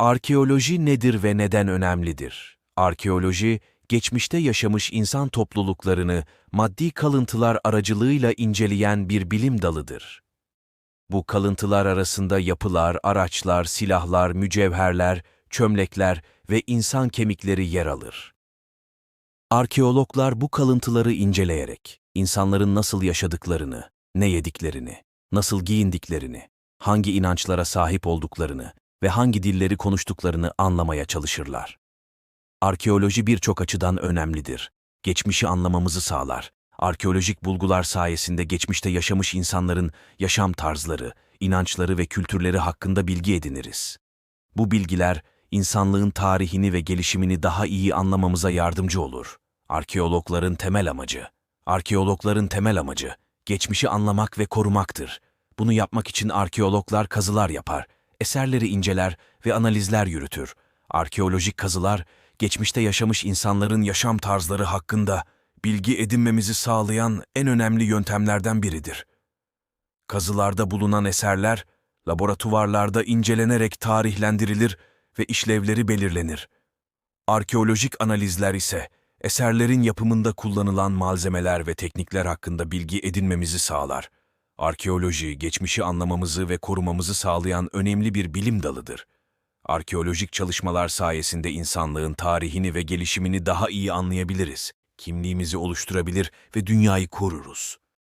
Arkeoloji nedir ve neden önemlidir? Arkeoloji, geçmişte yaşamış insan topluluklarını maddi kalıntılar aracılığıyla inceleyen bir bilim dalıdır. Bu kalıntılar arasında yapılar, araçlar, silahlar, mücevherler, çömlekler ve insan kemikleri yer alır. Arkeologlar bu kalıntıları inceleyerek insanların nasıl yaşadıklarını, ne yediklerini, nasıl giyindiklerini, hangi inançlara sahip olduklarını ve hangi dilleri konuştuklarını anlamaya çalışırlar. Arkeoloji birçok açıdan önemlidir. Geçmişi anlamamızı sağlar. Arkeolojik bulgular sayesinde geçmişte yaşamış insanların yaşam tarzları, inançları ve kültürleri hakkında bilgi ediniriz. Bu bilgiler, insanlığın tarihini ve gelişimini daha iyi anlamamıza yardımcı olur. Arkeologların temel amacı, arkeologların temel amacı, geçmişi anlamak ve korumaktır. Bunu yapmak için arkeologlar kazılar yapar, eserleri inceler ve analizler yürütür. Arkeolojik kazılar, geçmişte yaşamış insanların yaşam tarzları hakkında bilgi edinmemizi sağlayan en önemli yöntemlerden biridir. Kazılarda bulunan eserler, laboratuvarlarda incelenerek tarihlendirilir ve işlevleri belirlenir. Arkeolojik analizler ise, eserlerin yapımında kullanılan malzemeler ve teknikler hakkında bilgi edinmemizi sağlar. Arkeoloji, geçmişi anlamamızı ve korumamızı sağlayan önemli bir bilim dalıdır. Arkeolojik çalışmalar sayesinde insanlığın tarihini ve gelişimini daha iyi anlayabiliriz, kimliğimizi oluşturabilir ve dünyayı koruruz.